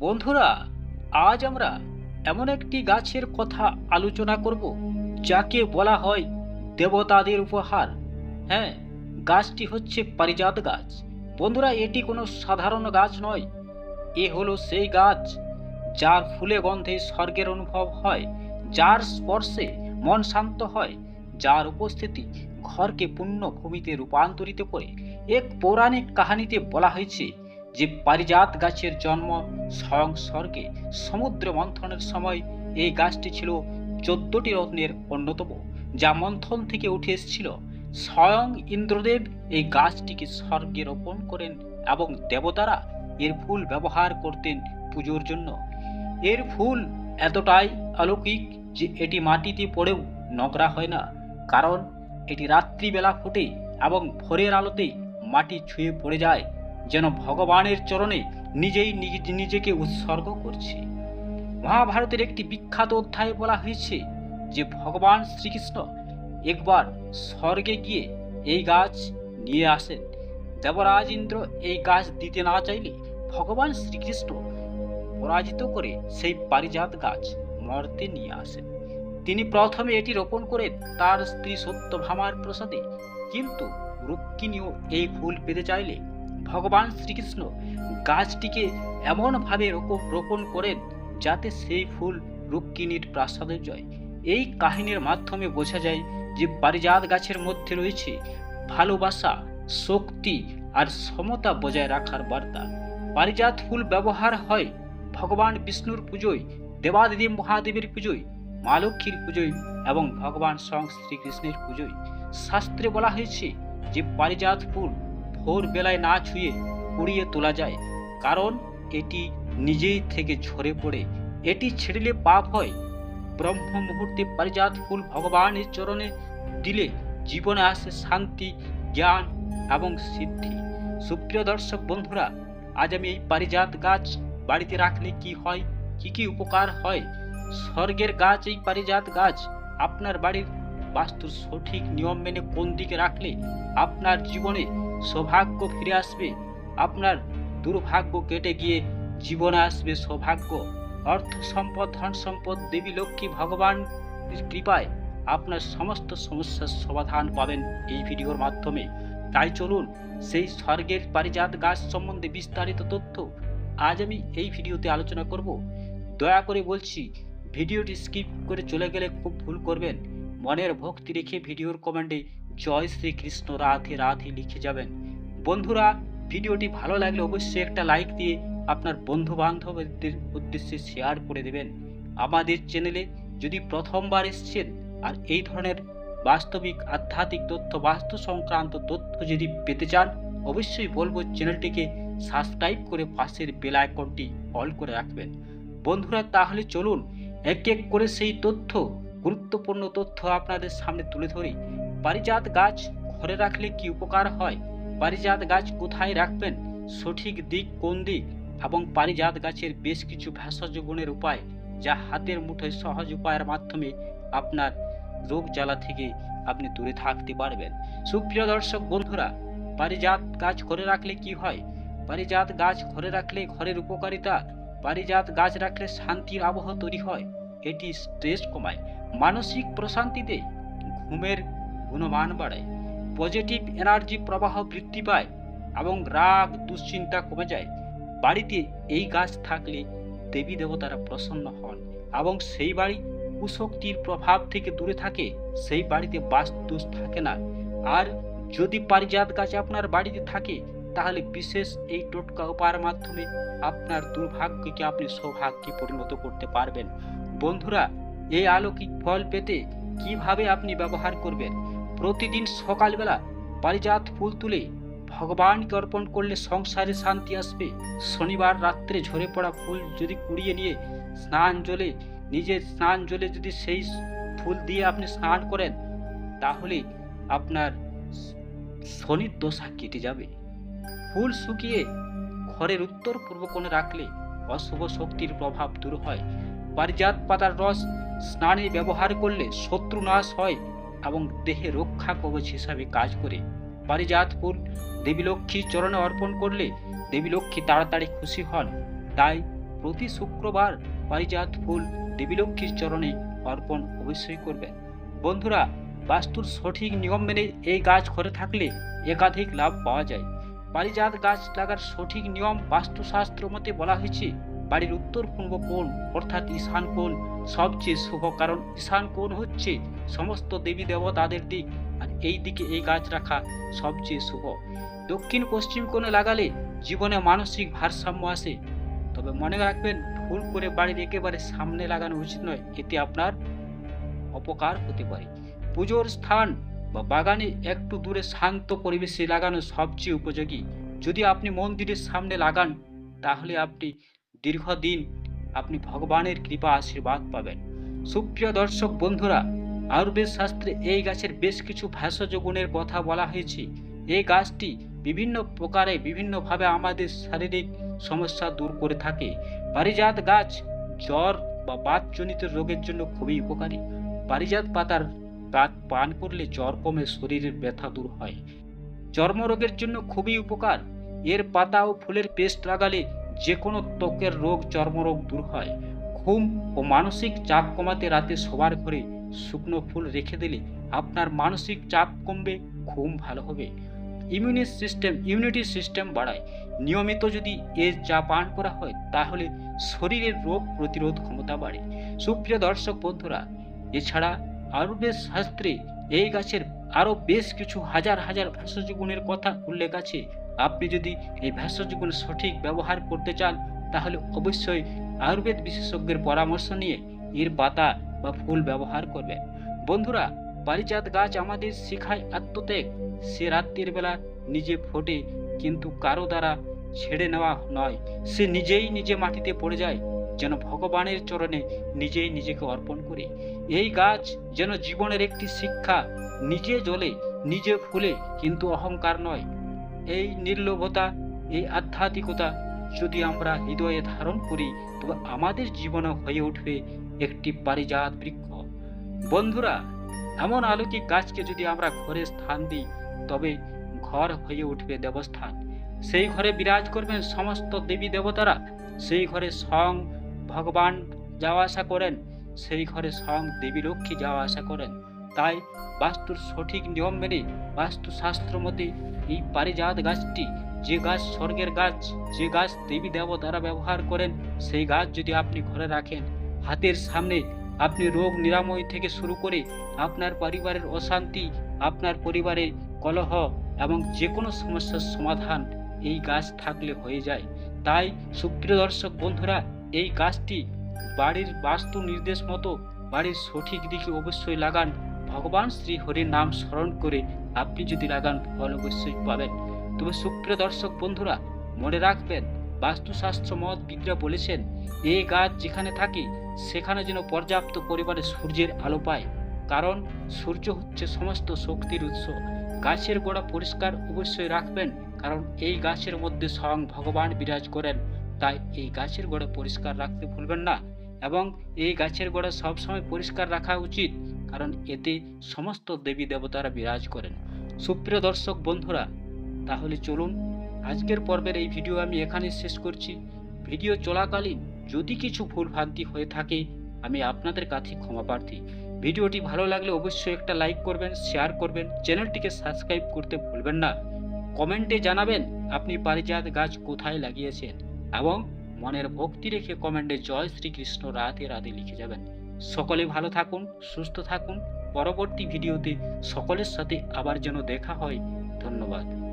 বন্ধুরা, আজ আমরা এমন একটি গাছের কথা আলোচনা করব, যাকে বলা হয় দেবতাদের উপহার। হ্যাঁ গাছটি হচ্ছে পারিজাত গাছ। বন্ধুরা, এটি কোনো সাধারণ গাছ নয়। এ হলো সেই গাছ যার ফুলে গন্ধে স্বর্গের অনুভব হয়, যার স্পর্শে মন শান্ত হয়, যার উপস্থিতি ঘরকে পূর্ণ ভূমিতে রূপান্তরিত করে। এক পৌরাণিক কাহিনীতে বলা হয়েছে যে পারিজাত গাছের জন্ম স্বয়ং স্বর্গে সমুদ্র মন্থনের সময় এই গাছটি ছিল চোদ্দটি রত্নের অন্যতম, যা মন্থন থেকে উঠে এসেছিল। স্বয়ং ইন্দ্রদেব এই গাছটিকে স্বর্গে রোপণ করেন এবং দেবতারা এর ফুল ব্যবহার করতেন পুজোর জন্য। এর ফুল এতটাই অলৌকিক যে এটি মাটিতে পড়েও নোংরা হয় না, কারণ এটি রাত্রিবেলা ফোটে এবং ভোরের আলোতে মাটি ছুঁয়ে পড়ে যায়। যেন ভগবানের চরণে নিজেই নিজ- নিজেকে উৎসর্গ করছে। মহাভারতের একটি বিখ্যাত অধ্যায়ে বলা হয়েছে যে ভগবান শ্রীকৃষ্ণ একবার স্বর্গে গিয়ে এই গাছ নিয়ে আসেন। দেবরাজ ইন্দ্র এই গাছ দিতে না চাইলে ভগবান শ্রীকৃষ্ণ পরাজিত করে সেই পারিজাত গাছ মর্তে নিয়ে আসেন। তিনি প্রথমে এটি রোপণ করেন তার স্ত্রী সত্যভামার প্রসাদে। কিন্তু রুক্মিণীও এই ফুল পেতে চাইলে ভগবান শ্রীকৃষ্ণ গাছটিকে এমনভাবে রোপ- রোপণ করেন যাতে সেই ফুল রুক্মিণীর প্রাসাদে যায়। এই কাহিনীর মাধ্যমে বোঝা যায় যে পারিজাত গাছের মধ্যে রয়েছে ভালোবাসা, শক্তি আর সমতা বজায় রাখার বার্তা। পারিজাত ফুল ব্যবহার হয় ভগবান বিষ্ণুর পুজোয়, দেবাদিদেব মহাদেবের পুজোয়, মা লক্ষ্মীর পুজোয় এবং ভগবান স্বয়ং শ্রীকৃষ্ণের পুজোয়। শাস্ত্রে বলা হয়েছে যে পারিজাত ফুল ভোর বেলায় না ছুঁয়ে কুড়িয়ে তোলা যায়। কারণ এটি নিজেই থেকে ঝরে পড়ে। এটি ছেড়লে পাপ হয়। ব্রহ্ম মুহূর্তে পারিজাত ফুল ভগবানের চরণে দিলে জীবনে আসে শান্তি, জ্ঞান এবং সিদ্ধি। সুপ্রিয় দর্শক বন্ধুরা, আজ আমি এই পারিজাত গাছ বাড়িতে রাখলে কি হয়, কি কি উপকার হয়? স্বর্গের গাছ, এই পারিজাত গাছ আপনার বাড়ির বাস্তুর সঠিক নিয়ম মেনে কোন দিকে রাখলে আপনার জীবনে সৌভাগ্য ফিরে আসবে, আপনার দুর্ভাগ্য কেটে গিয়ে জীবনে আসবে সৌভাগ্য। অর্থ সম্পদ, ধন সম্পদ, দেবী, লক্ষ্মী, ভগবান কৃপায় আপনার সমস্ত সমস্যার সমাধান পাবেন এই ভিডিওর মাধ্যমে। তাই চলুন সেই স্বর্গের পারিজাত গাছ সম্বন্ধে বিস্তারিত তথ্য আজ আমি এই ভিডিওতে আলোচনা করব। দয়া করে বলছি, ভিডিওটি স্কিপ করে চলে গেলে খুব ভুল করবেন। মনের ভক্তি রেখে ভিডিওর কমেন্টে জয় শ্রীকৃষ্ণ, রাধে রাধে লিখে যাবেন। বন্ধুরা, ভিডিওটি ভালো লাগলে অবশ্যই একটা লাইক দিয়ে আপনার বন্ধু বান্ধবদের উদ্দেশ্যে শেয়ার করে দেবেন। আমাদের চ্যানেলে যদি প্রথমবার এসছেন, আর এই ধরনের বাস্তবিক, আধ্যাত্মিক তথ্য, বাস্তু সংক্রান্ত তথ্য যদি পেতে চান, অবশ্যই বলব চ্যানেলটিকে সাবস্ক্রাইব করে পাশের বেল আইকনটি অল করে রাখবেন। বন্ধুরা, তাহলে চলুন, এক এক করে সেই তথ্য, গুরুত্বপূর্ণ তথ্য আপনাদের সামনে তুলে ধরি। পারিজাত গাছ ঘরে রাখলে কি উপকার হয়? পারিজাত গাছ কোথায় রাখবেন? সঠিক দিক কোন দিক? এবং পারিজাত গাছের বেশ কিছু ভেষজ গুণের উপায় যা হাতের মুঠোয় সহজ উপায়ের মাধ্যমে আপনার রোগ জ্বালা থেকে আপনি দূরে থাকতে পারবেন। সুপ্রিয় দর্শক বন্ধুরা, পারিজাত গাছ ঘরে রাখলে কি হয়? পারিজাত গাছ ঘরে রাখলে ঘরের উপকারিতা? পারিজাত গাছ রাখলে শান্তির আবহ তৈরি হয়? এটি স্ট্রেস কমায়, মানসিক প্রশান্তিতে ঘুমের গুণমান বাড়ায় পজিটিভ এনার্জি প্রবাহ বৃদ্ধি পায় এবং রাগ, দুশ্চিন্তা কমে যায়। বাড়িতে এই গাছ থাকলে দেবী দেবতারা প্রসন্ন হন এবং সেই বাড়ি কুশক্তির প্রভাব থেকে দূরে থাকে, সেই বাড়িতে বাস্তুস থাকে না। আর যদি পারিজাত গাছ আপনার বাড়িতে থাকে, তাহলে বিশেষ এই টোটকা উপায়ের মাধ্যমে আপনার দুর্ভাগ্যকে আপনি সৌভাগ্যে পরিণত করতে পারবেন। বন্ধুরা, এই আলৌকিক ফল পেতে কীভাবে আপনি ব্যবহার করবেন? প্রতিদিন সকালবেলা পারিজাত ফুল তুলে ভগবানকে অর্পণ করলে সংসারে শান্তি আসবে। শনিবার রাত্রে ঝরে পড়া ফুল যদি কুড়িয়ে নিয়ে স্নান জলে, নিজের স্নান জলে যদি সেই ফুল দিয়ে আপনি স্নান করেন, তাহলে আপনার শনির দশা কেটে যাবে। ফুল শুকিয়ে ঘরের উত্তর পূর্ব কোণে রাখলে অশুভ শক্তির প্রভাব দূর হয়। পারিজাত পাতার রস স্নানে ব্যবহার করলে শত্রু নাশ হয়। এবং দেহে রক্ষা কবচ হিসাবে কাজ করে। পারিজাত ফুল দেবী লক্ষ্মীর চরণে অর্পণ করলে দেবী লক্ষ্মী তাড়াতাড়ি খুশি হন। তাই প্রতি শুক্রবার পারিজাত ফুল দেবীলক্ষ্মীর চরণে অর্পণ অবশ্যই করবেন। বন্ধুরা, বাস্তুর সঠিক নিয়ম মেনে এই গাছ ঘরে থাকলে একাধিক লাভ পাওয়া যায়। পারিজাত গাছ লাগার সঠিক নিয়ম বাস্তুশাস্ত্র মতে বলা হয়েছে, বাড়ির উত্তর পূর্ব কোণ অর্থাৎ ঈশান কোণ সবচেয়ে শুভ কারণ। ঈশান কোণ হচ্ছে সমস্ত দেবী দেবতাদের দিক, আর এই দিকে এই গাছ রাখা সবচেয়ে শুভ। দক্ষিণ পশ্চিম কোণে লাগালে জীবনে মানসিক ভারসাম্য আসে। তবে মনে রাখবেন, ভুল করে বাড়ির একেবারে সামনে লাগানো উচিত নয়, এতে আপনার অপকার হতে পারে। পুজোর স্থান বা বাগানে একটু দূরে শান্ত পরিবেশে লাগানো সবচেয়ে উপযোগী। যদি আপনি মন্দিরের সামনে লাগান, তাহলে আপনি দীর্ঘদিন আপনি ভগবানের কৃপা আশীর্বাদ পাবেন। সুপ্রিয় দর্শক বন্ধুরা আয়ুর্বেদ শাস্ত্রে এই গাছের বেশ কিছু ভেষজ গুণের কথা বলা হয়েছে। এই গাছটি বিভিন্ন প্রকারে বিভিন্নভাবে আমাদের শারীরিক সমস্যা দূর করে থাকে। পারিজাত গাছ জ্বর বা বাতজনিত রোগের জন্য খুবই উপকারী। পারিজাত পাতার গাছ পান করলে জ্বর কমে শরীরের ব্যথা দূর হয়। চর্মরোগের জন্য খুবই উপকার। এর পাতা ও ফুলের পেস্ট লাগালে যে কোনো ত্বকের রোগ, চর্মরোগ দূর হয়। ঘুম ও মানসিক চাপ কমাতে রাতে শোবার ঘরে শুকনো ফুল রেখে দিলে আপনার মানসিক চাপ কমবে, ঘুম ভালো হবে। ইমিউনি সিস্টেম, ইমিউনিটি সিস্টেম বাড়ায়। নিয়মিত যদি এর চা পান করা হয়, তাহলে শরীরের রোগ প্রতিরোধ ক্ষমতা বাড়ে। সুপ্রিয় দর্শক বন্ধুরা, এছাড়া আয়ুর্বেদ শাস্ত্রে এই গাছের আরও বেশ কিছু হাজার হাজার ভেষজ গুণের কথা উল্লেখ আছে। আপনি যদি এই ভেষজ গুণ সঠিক ব্যবহার করতে চান, তাহলে অবশ্যই আয়ুর্বেদ বিশেষজ্ঞের পরামর্শ নিয়ে এর পাতা বা ফুল ব্যবহার করবেন বন্ধুরা, পারিজাত গাছ আমাদের শেখায় আত্মত্যাগ। সে রাত্রির বেলা নিজে ফোটে, কিন্তু কারও দ্বারা ছেড়ে নেওয়া নয়। সে নিজেই নিজে মাটিতে পড়ে যায়, যেন ভগবানের চরণে নিজেই নিজেকে অর্পণ করে। এই গাছ যেন জীবনের একটি শিক্ষা, নিজে জ্বলে, নিজে ফুলে, কিন্তু অহংকার নয়। এই নির্লোভতা, এই আধ্যাত্মিকতা যদি আমরা হৃদয়ে ধারণ করি, তবে আমাদের জীবনে হয়ে উঠবে একটি পারিজাত বৃক্ষ। বন্ধুরা, এমন আলৌকিক গাছকে যদি আমরা ঘরে স্থান দিই, তবে ঘর হয়ে উঠবে দেবস্থান। সেই ঘরে বিরাজ করবেন সমস্ত দেবী দেবতারা। সেই ঘরে স্বয়ং ভগবান যাওয়া আসা করেন। সেই ঘরে স্বয়ং দেবী লক্ষ্মী যাওয়া আসা করেন। তাই বাস্তুর সঠিক নিয়ম মেনে বাস্তুশাস্ত্র মতে এই পারিজাত গাছটি যে গাছ স্বর্গের গাছ, যে গাছ দেবী দেবতারা ব্যবহার করেন, সেই গাছ যদি আপনি ঘরে রাখেন, হাতের সামনে আপনি রোগ নিরাময় থেকে শুরু করে আপনার পরিবারের অশান্তি, আপনার পরিবারে কলহ এবং যে কোনো সমস্যার সমাধান এই গাছ থাকলে হয়ে যায়। তাই সুপ্রিয় দর্শক বন্ধুরা, এই গাছটি বাড়ির বাস্তু নির্দেশ মতো বাড়ির সঠিক দিকে অবশ্যই লাগান। ভগবান শ্রী হরির নাম স্মরণ করে আপনি যদি লাগান, ফল অবশ্যই পাবেন। তবে সুপ্রিয় দর্শক বন্ধুরা, মনে রাখবেন, বাস্তুশাস্ত্র মত বিদরা বলেছেন এই গাছ যেখানে থাকে, সেখানে যেন পর্যাপ্ত পরিমাণে সূর্যের আলো পায়। কারণ, সূর্য হচ্ছে সমস্ত শক্তির উৎস। গাছের গোড়া পরিষ্কার অবশ্যই রাখবেন, কারণ এই গাছের মধ্যে স্বয়ং ভগবান বিরাজ করেন। তাই এই গাছের গোড়া পরিষ্কার রাখতে ভুলবেন না। এবং এই গাছের গোড়া সবসময় পরিষ্কার রাখা উচিত, কারণ এতে সমস্ত দেবী দেবতারা বিরাজ করেন। সুপ্রিয় দর্শক বন্ধুরা তাহলে চলুন, আজকের পর্বের এই ভিডিও আমি এখানে শেষ করছি। ভিডিও চলাকালীন যদি কিছু ভুল ভ্রান্তি হয়ে থাকে, আমি আপনাদের কাছে ক্ষমা প্রার্থী। ভিডিওটি ভালো লাগলে অবশ্যই একটা লাইক করবেন, শেয়ার করবেন, চ্যানেলটিকে সাবস্ক্রাইব করতে ভুলবেন না। কমেন্টে জানাবেন, আপনি পারিজাত গাছ কোথায় লাগিয়েছেন? এবং মনের ভক্তি রেখে কমেন্টে জয় শ্রীকৃষ্ণ রাতে রাতে লিখে যাবেন। সকলে ভালো থাকুন, সুস্থ থাকুন। পরবর্তী ভিডিওতে সকলের সাথে আবার যেন দেখা হয়। ধন্যবাদ।